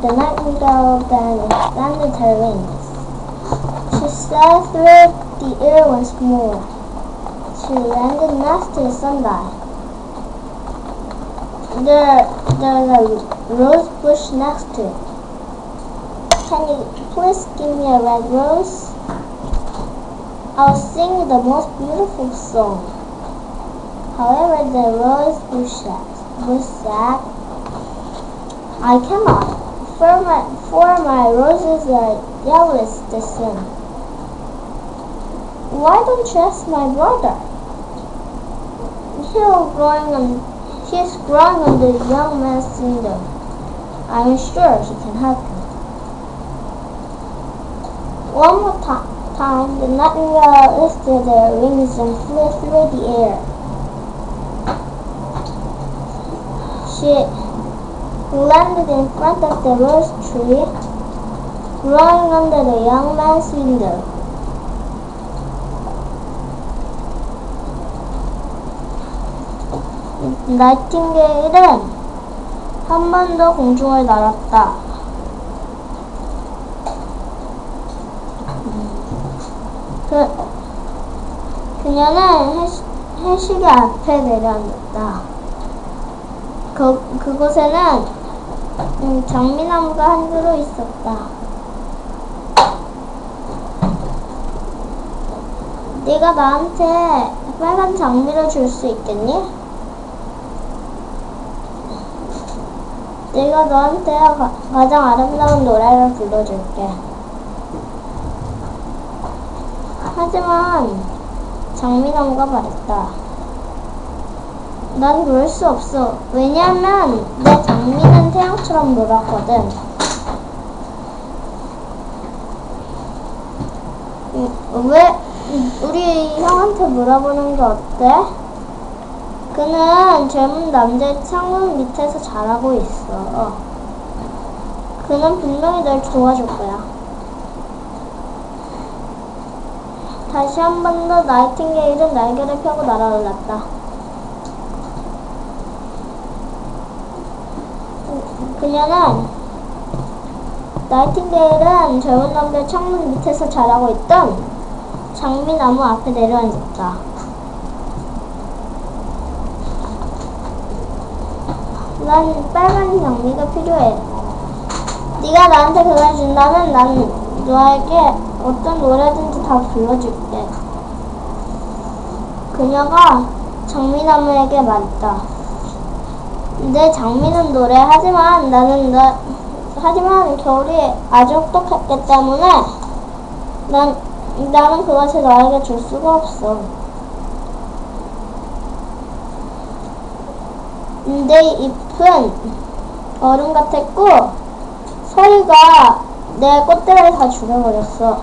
The nightingale then expanded her wings. She sailed through the air once more. She landed next to the sunlight. There, there's a rose bush next to it. Can you please give me a red rose? I'll sing you the most beautiful song. However, the rose bush said, bush said, I cannot, for my, for my roses are yellowest the sun. Why don't you ask my brother? He'll growing on, he's growing on the young man's window. I'm sure he can help you. One more ti- time, the nightingale lifted their wings and flew through the air. She landed in front of the rose tree, growing under the young man's window. 나이팅게일은 한 번 더 공중을 날았다. 그, 그녀는 해시, 해시계 앞에 내려앉았다. 그, 그곳에는 음, 장미나무가 한 그루 있었다. 네가 나한테 빨간 장미를 줄 수 있겠니? 내가 너한테 가, 가장 아름다운 노래를 불러줄게. 하지만 장미나무가 말했다. 난 그럴 수 없어. 왜냐면 내 장미는 태양처럼 노랗거든. 음, 왜 우리 형한테 물어보는 게 어때? 그는 젊은 남자의 창문 밑에서 자라고 있어. 그는 분명히 널 도와줄 거야. 다시 한 번 더 나이팅게일은 날개를 펴고 날아올랐다. 그녀는 나이팅게일은 젊은 남자의 창문 밑에서 자라고 있던 장미나무 앞에 내려앉았다. 난 빨간 장미가 필요해. 네가 나한테 그걸 준다면 난 너에게 어떤 노래든지 다 불러줄게. 그녀가 장미나무에게 말했다. 내 장미는 노래 하지만 나는 나 하지만 겨울이 아주 혹독했기 때문에 난 나는 그것을 너에게 줄 수가 없어. 내 잎은 얼음 같았고 서리가 내 꽃들을 다 죽여버렸어.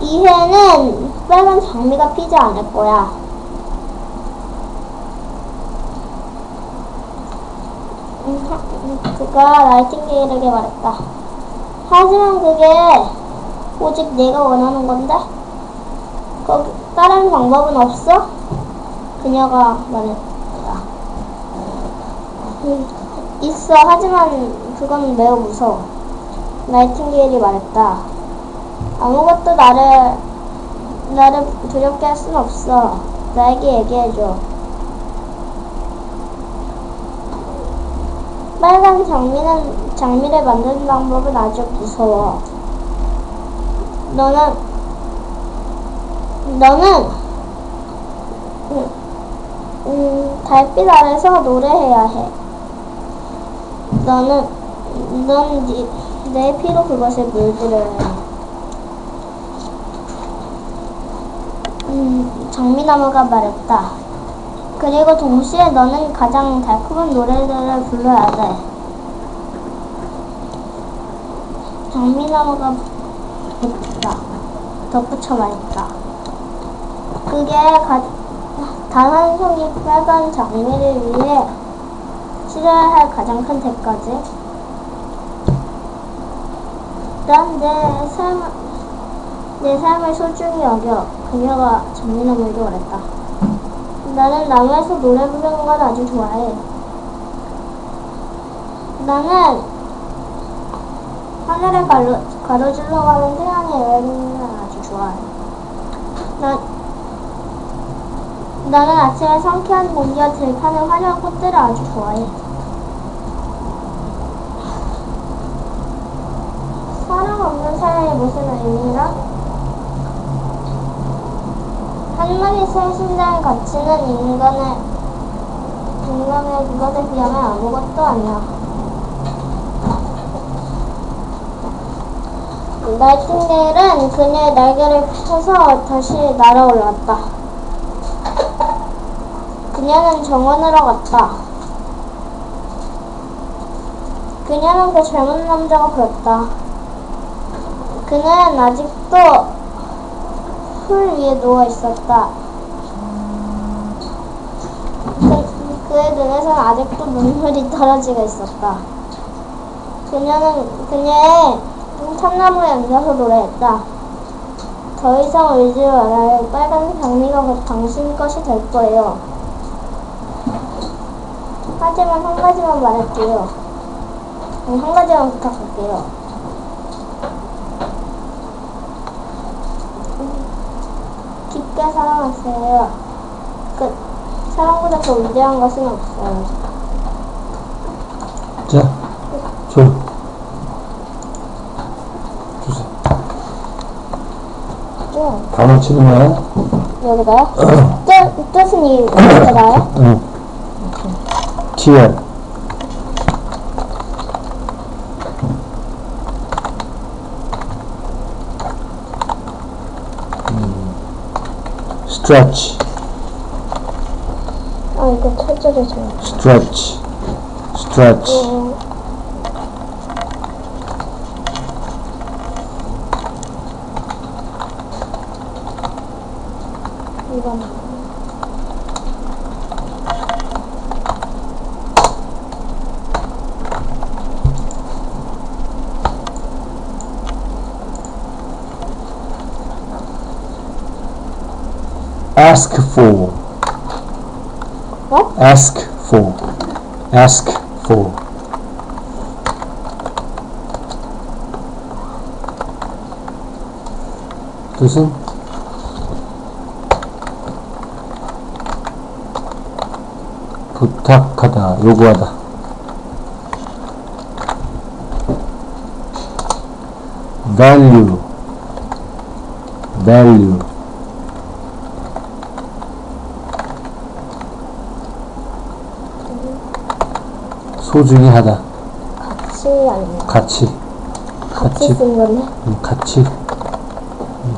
이 해는 빨간 장미가 피지 않을 거야. 음, 하- 음, 그가 나이팅게일에게 말했다. 하지만 그게 오직 내가 원하는 건데? 거기 다른 방법은 없어? 그녀가 말했다. 음, 있어. 하지만 그건 매우 무서워. 나이팅게일이 말했다. 아무것도 나를 나를 두렵게 할 순 없어. 나에게 얘기해줘. 빨간 장미는 장미를 만드는 방법은 아주 무서워. 너는 너는 음, 음, 달빛 아래서 노래해야 해. 너는 넌 네, 내 피로 그것을 물들여야 해. 음, 장미나무가 말했다. 그리고 동시에 너는 가장 달콤한 노래들을 불러야 돼. 장미나무가 덧붙다. 덧붙여 말했다. 그게 가, 단한 송이 빨간 장미를 위해 치러야 할 가장 큰 대가지. 난 내 삶, 내 삶을 소중히 여겨. 그녀가 장미나무에게 말했다. 나는 나무에서 노래 부르는 걸 아주 좋아해. 나는 하늘을 가로, 가로질러 가는 태양의 여행을 아주 좋아해. 나, 나는 아침에 상쾌한 공기와 들판의 화려한 꽃들을 아주 좋아해. 사랑 없는 사랑이 무슨 의미라? 새 심장을 갖추는 인간의 인간의 그것에 비하면 아무것도 아니야. 나이팅게일은 그녀의 날개를 펴서 다시 날아올랐다. 그녀는 정원으로 갔다. 그녀는 그 젊은 남자가 보였다. 그는 아직도 풀 위에 누워 있었다. 그, 그의 눈에서는 아직도 눈물이 떨어지고 있었다. 그녀는 그녀의 참나무에 앉아서 노래했다. 더 이상 울지 말아요. 빨간 장미가 곧 당신 것이 될 거예요. 하지만 한 가지만 말할게요. 아니, 한 가지만 부탁할게요. 깊게 사랑하세요. 끝. 사랑보다 더 위대한 것은 없어요. 자, 줘. 주세요. 응. 단어 거야? 여기다요? 뜻, 뜻은 이, 여기다요? 응. 음. Stretch, 아, 이거 철저히 좀. stretch, stretch. 음, ask for, What? ask for, ask for. 뜻은 부탁하다, 요구하다. value, value. 소중히 하다, 같이 아니면 같이 가치, 쓴 건데. 음, 가치. 음.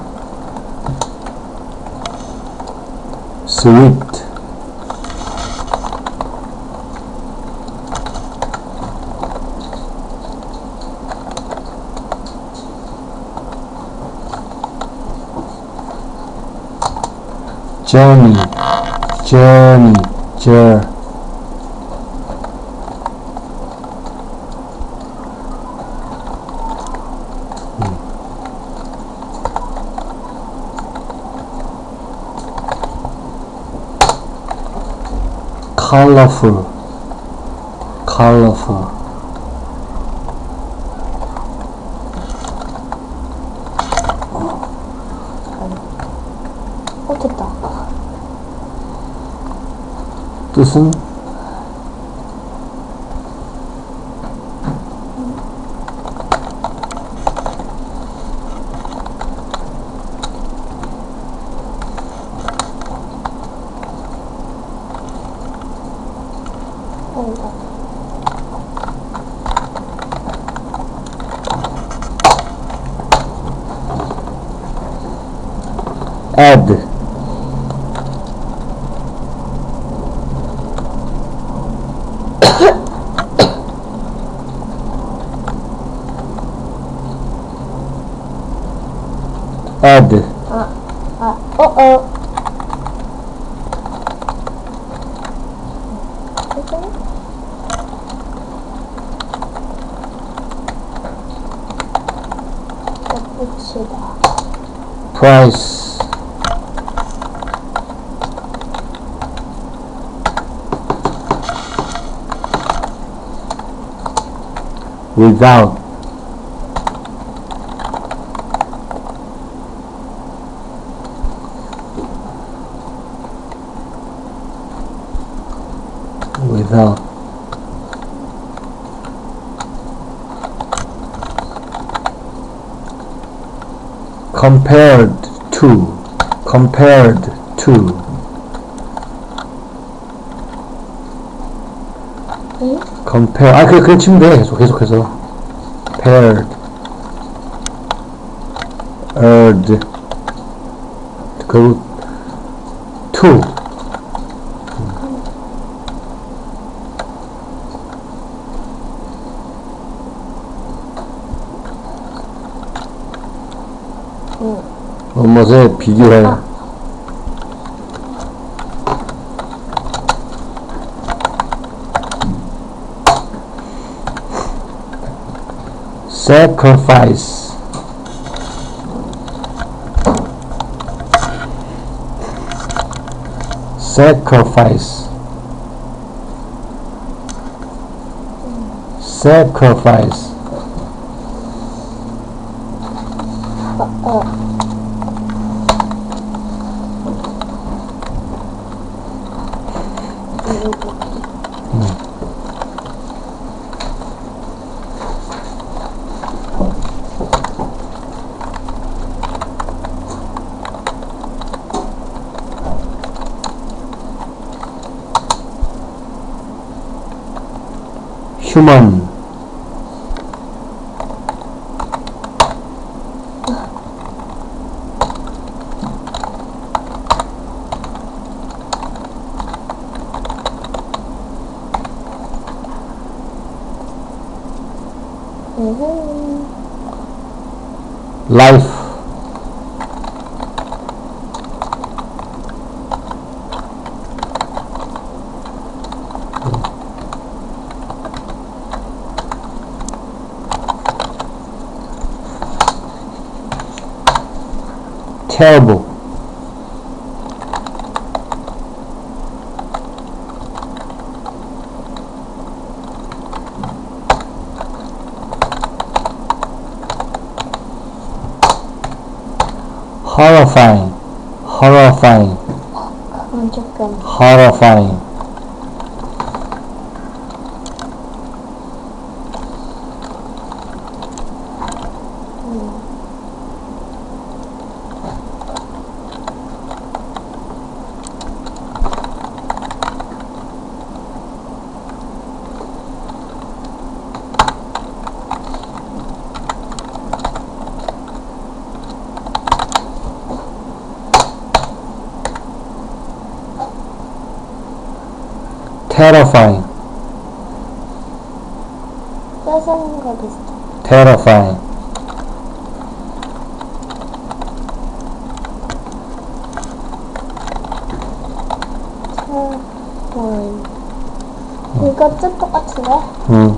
sweet, journey, journey, journey. Colorful, colorful. 어, 됐다. 뜻은 어, 이거. Add, add, 아, 어, 어. 괜찮 Without, without compared to. Compared to. Compare 아 그래 그래 치면 돼. 계속 계속해서. paired earned 그리고 to 응. 무엇에 비교해 sacrifice. Sacrifice. Sacrifice của life. terrible. Horrifying, horrifying, horrifying. Terrifying 거 비슷해. terrifying 음. 이거 뜻 똑같은데? 음.